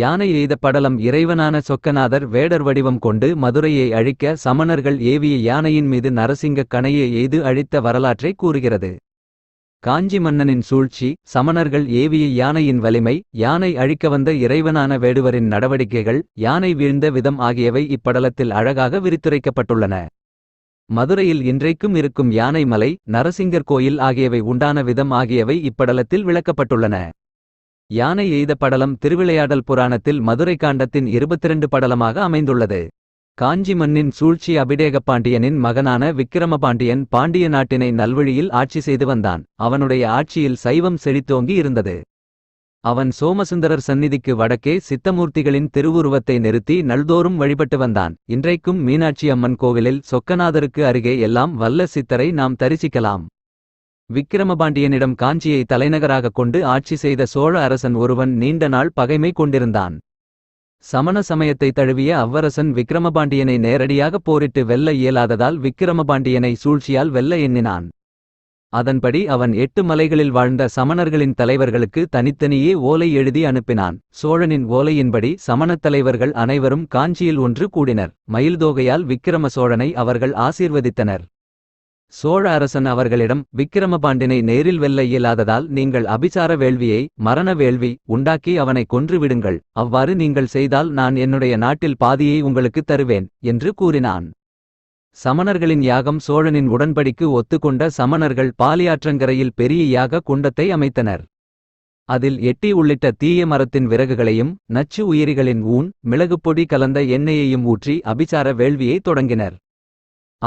யானை எய்த படலம் இறைவனான சொக்கநாதர் வேடர் வடிவம் கொண்டு மதுரையை அழிக்க சமணர்கள் ஏவிய யானையின் மீது நரசிங்கக் கணையை எய்து அழித்த வரலாற்றை கூறுகிறது. காஞ்சி மன்னனின் சூழ்ச்சி சமணர்கள் ஏவிய யானையின் வலிமை யானை அழிக்க வந்த இறைவனான வேடுவரின் நடவடிக்கைகள் யானை வீழ்ந்த விதம் ஆகியவை இப்படலத்தில் அழகாக விரித்துரைக்கப்பட்டுள்ளன. மதுரையில் இன்றைக்கும் இருக்கும் யானை மலை நரசிங்கர் கோயில் ஆகியவை உண்டான விதம் ஆகியவை இப்படலத்தில் விளக்கப்பட்டுள்ளன. யானை எய்த படலம் திருவிளையாடல் புராணத்தில் மதுரை காண்டத்தின் 22 படலமாக அமைந்துள்ளது. காஞ்சி மன்னின் சூழ்ச்சி அபிடேக பாண்டியனின் மகனான விக்கிரமபாண்டியன் பாண்டிய நாட்டினை நல்வழியில் ஆட்சி செய்து வந்தான். அவனுடைய ஆட்சியில் சைவம் செழித்தோங்கி இருந்தது. அவன் சோமசுந்தரர் சந்நிதிக்கு வடக்கே சித்தமூர்த்திகளின் திருவுருவத்தை நிறுத்தி நல்தோறும் வழிபட்டு வந்தான். இன்றைக்கும் மீனாட்சி அம்மன் கோவிலில் சொக்கநாதருக்கு அருகே எல்லாம் வல்ல சித்தரை நாம் தரிசிக்கலாம். விக்கிரமபாண்டியனிடம் காஞ்சியை தலைநகராகக் கொண்டு ஆட்சி செய்த சோழ அரசன் ஒருவன் நீண்ட நாள் பகைமை கொண்டிருந்தான். சமண சமயத்தை தழுவிய அவ்வரசன் விக்கிரமபாண்டியனை நேரடியாக போரிட்டு வெல்ல இயலாததால் விக்கிரமபாண்டியனை சூழ்ச்சியால் வெல்ல எண்ணினான். அதன்படி அவன் எட்டு மலைகளில் வாழ்ந்த சமணர்களின் தலைவர்களுக்கு தனித்தனியே ஓலை எழுதி அனுப்பினான். சோழனின் ஓலையின்படி சமணத் தலைவர்கள் அனைவரும் காஞ்சியில் ஒன்று கூடினர். மயில்தோகையால் விக்கிரம சோழனை அவர்கள் ஆசீர்வதித்தனர். சோழ அரசன் அவர்களிடம் விக்கிரமபாண்டினை நேரில் வெல்ல இயலாததால் நீங்கள் அபிசார வேள்வியை மரண வேள்வி உண்டாக்கி அவனை கொன்று விடுங்கள் அவ்வாறு நீங்கள் செய்தால் நான் என்னுடைய நாட்டில் பாதியை உங்களுக்கு தருவேன் என்று கூறினான். சமணர்களின் யாகம் சோழனின் உடன்படிக்கு ஒத்துக்கொண்ட சமணர்கள் பாலியாற்றங்கரையில் பெரிய யாக குண்டத்தை அமைத்தனர். அதில் எட்டி உள்ளிட்ட தீய மரத்தின் விறகுகளையும் நச்சு உயிரிகளின் ஊன் மிளகுப்பொடி கலந்த எண்ணெயையும் ஊற்றி அபிசார வேள்வியை தொடங்கினர்.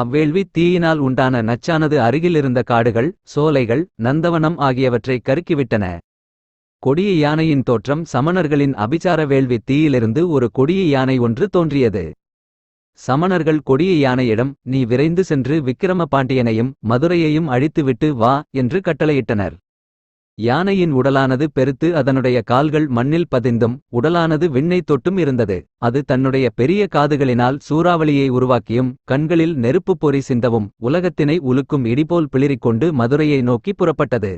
அவ்வேள்வி தீயினால் உண்டான நச்சானது அருகிலிருந்த காடுகள் சோலைகள் நந்தவனம் ஆகியவற்றை கருக்கிவிட்டன. கொடிய யானையின் தோற்றம் சமணர்களின் அபிசார வேள்வி தீயிலிருந்து ஒரு கொடிய யானை ஒன்று தோன்றியது. சமணர்கள் கொடிய யானையிடம் நீ விரைந்து சென்று விக்கிரம பாண்டியனையும் மதுரையையும் அழித்துவிட்டு வா என்று கட்டளையிட்டனர். யானையின் உடலானது பெருத்து அதனுடைய கால்கள் மண்ணில் பதிந்தும் உடலானது விண்ணை தொட்டும் இருந்தது. அது தன்னுடைய பெரிய காதுகளினால் சூறாவளியை உருவாக்கியும் கண்களில் நெருப்புப் பொறி சிந்தவும் உலகத்தினை உலுக்கும் இடிபோல் பிளிரிக்கொண்டு மதுரையை நோக்கி புறப்பட்டது.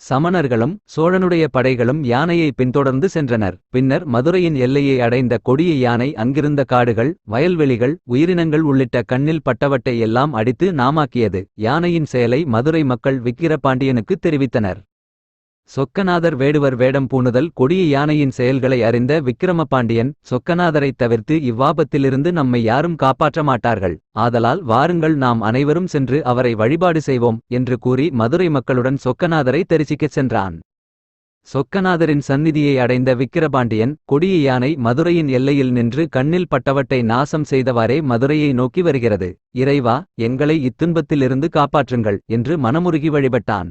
சமணர்களும் சோழனுடைய படைகளும் யானையை பின்தொடர்ந்து சென்றனர். பின்னர் மதுரையின் எல்லையை அடைந்த கொடிய யானை அங்கிருந்த காடுகள் வயல்வெளிகள் உயிரினங்கள் உள்ளிட்ட கண்ணில் பட்டவட்டை எல்லாம் அடித்து நாமாக்கியது. யானையின் செயலை மதுரை மக்கள் விக்கிரபாண்டியனுக்கு தெரிவித்தனர். சொக்கநாதர் வேடுவர் வேடம் பூணுதல் கொடிய யானையின் செயல்களை அறிந்த விக்கிரமபாண்டியன் சொக்கநாதரைத் தவிர்த்து இவ்வாபத்திலிருந்து நம்மை யாரும் காப்பாற்ற மாட்டார்கள். ஆதலால் வாருங்கள் நாம் அனைவரும் சென்று அவரை வழிபாடு செய்வோம் என்று கூறி மதுரை மக்களுடன் சொக்கநாதரை தரிசிக்கச் சென்றான். சொக்கநாதரின் சந்நிதியை அடைந்த விக்கிரபாண்டியன் கொடிய யானை மதுரையின் எல்லையில் நின்று கண்ணில் பட்டவட்டை நாசம் செய்தவாறே மதுரையை நோக்கி வருகிறது. இறைவா எங்களை இத்துன்பத்திலிருந்து காப்பாற்றுங்கள் என்று மனமுருகி வழிபட்டான்.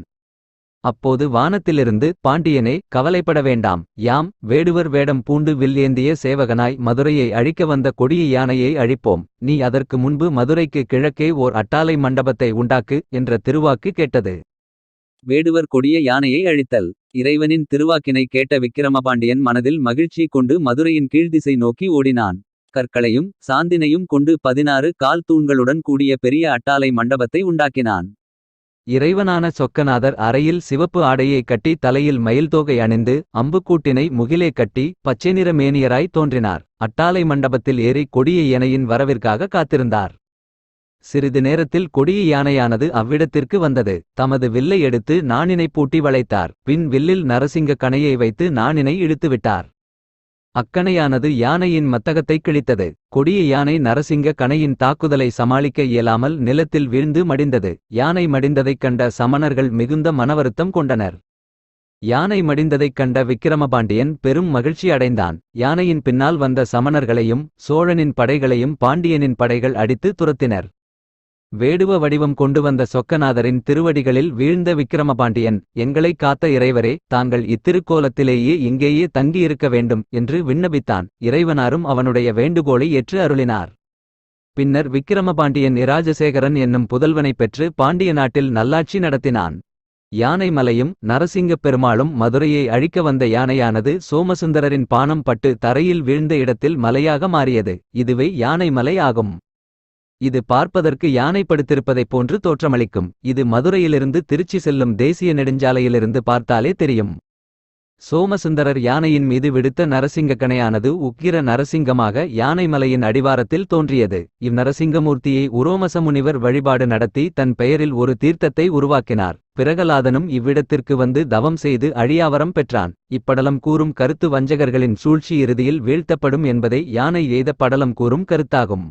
அப்போது வானத்திலிருந்து பாண்டியனே கவலைப்பட வேண்டாம். யாம் வேடுவர் வேடம் பூண்டு வில் ஏந்திய சேவகனாய் மதுரையை அழிக்க வந்த கொடிய யானையை அழிப்போம். நீ அதற்கு முன்பு மதுரைக்கு கிழக்கே ஓர் அட்டாலை மண்டபத்தை உண்டாக்கு என்ற திருவாக்கு கேட்டது. வேடுவர் கொடிய யானையை அழித்தல். இறைவனின் திருவாக்கினை கேட்ட விக்கிரமபாண்டியன் மனதில் மகிழ்ச்சி கொண்டு மதுரையின் கீழ்திசை நோக்கி ஓடினான். கற்களையும் சாந்தினையும் கொண்டு பதினாறு கால் தூண்களுடன் கூடிய பெரிய அட்டாலை மண்டபத்தை உண்டாக்கினான். இறைவனான சொக்கநாதர் அறையில் சிவப்பு ஆடையை கட்டி தலையில் மயில்தோகை அணிந்து அம்புக்கூட்டினை முகிலே கட்டி பச்சை நிற மேனியராய் தோன்றினார். அட்டாலை மண்டபத்தில் ஏறி கொடிய யானையின் வரவிற்காக காத்திருந்தார். சிறிது நேரத்தில் கொடிய யானையானது அவ்விடத்திற்கு வந்தது. தமது வில்லை எடுத்து நாணினை பூட்டி வளைத்தார். பின் வில்லில் நரசிங்க கணையை வைத்து நாணினை இழுத்துவிட்டார். அக்கணையானது யானையின் மத்தகத்தை கிழித்தது. கொடிய யானை நரசிங்க கணையின் தாக்குதலை சமாளிக்க இயலாமல் நிலத்தில் வீழ்ந்து மடிந்தது. யானை மடிந்ததைக் கண்ட சமணர்கள் மிகுந்த மனவருத்தம் கொண்டனர். யானை மடிந்ததைக் கண்ட விக்கிரமபாண்டியன் பெரும் மகிழ்ச்சி அடைந்தான். யானையின் பின்னால் வந்த சமணர்களையும் சோழனின் படைகளையும் பாண்டியனின் படைகள் அடித்து துரத்தினர். வேடுவ வடிவம் கொண்டு வந்த சொக்கநாதரின் திருவடிகளில் வீழ்ந்த விக்கிரமபாண்டியன் எங்களை காத்த இறைவரே தாங்கள் இத்திருக்கோலத்திலேயே இங்கேயே தங்கியிருக்க வேண்டும் என்று விண்ணப்பித்தான். இறைவனாரும் அவனுடைய வேண்டுகோளை ஏற்று அருளினார். பின்னர் விக்கிரமபாண்டியன் இராஜசேகரன் என்னும் புதல்வனைப் பெற்று பாண்டிய நாட்டில் நல்லாட்சி நடத்தினான். யானை மலையும் நரசிங்கப் பெருமாளும் மதுரையை அழிக்க வந்த யானையானது சோமசுந்தரரின் பானம் பட்டு தரையில் வீழ்ந்த இடத்தில் மலையாக மாறியது. இதுவே யானை மலை ஆகும். இது பார்ப்பதற்கு யானை படுத்திருப்பதைப் போன்று தோற்றமளிக்கும். இது மதுரையிலிருந்து திருச்சி செல்லும் தேசிய நெடுஞ்சாலையிலிருந்து பார்த்தாலே தெரியும். சோமசுந்தரர் யானையின் மீது விடுத்த நரசிங்க கணையானது உக்கிர நரசிங்கமாக யானைமலையின் அடிவாரத்தில் தோன்றியது. இந்நரசிங்கமூர்த்தியை உரோமச முனிவர் வழிபாடு நடத்தி தன் பெயரில் ஒரு தீர்த்தத்தை உருவாக்கினார். பிரகலாதனும் இவ்விடத்திற்கு வந்து தவம் செய்து அழியாவரம் பெற்றான். இப்படலம் கூறும் கருத்து வஞ்சகர்களின் சூழ்ச்சி இறுதியில் வீழ்த்தப்படும் என்பதை யானை எய்த படலம் கூறும் கருத்தாகும்.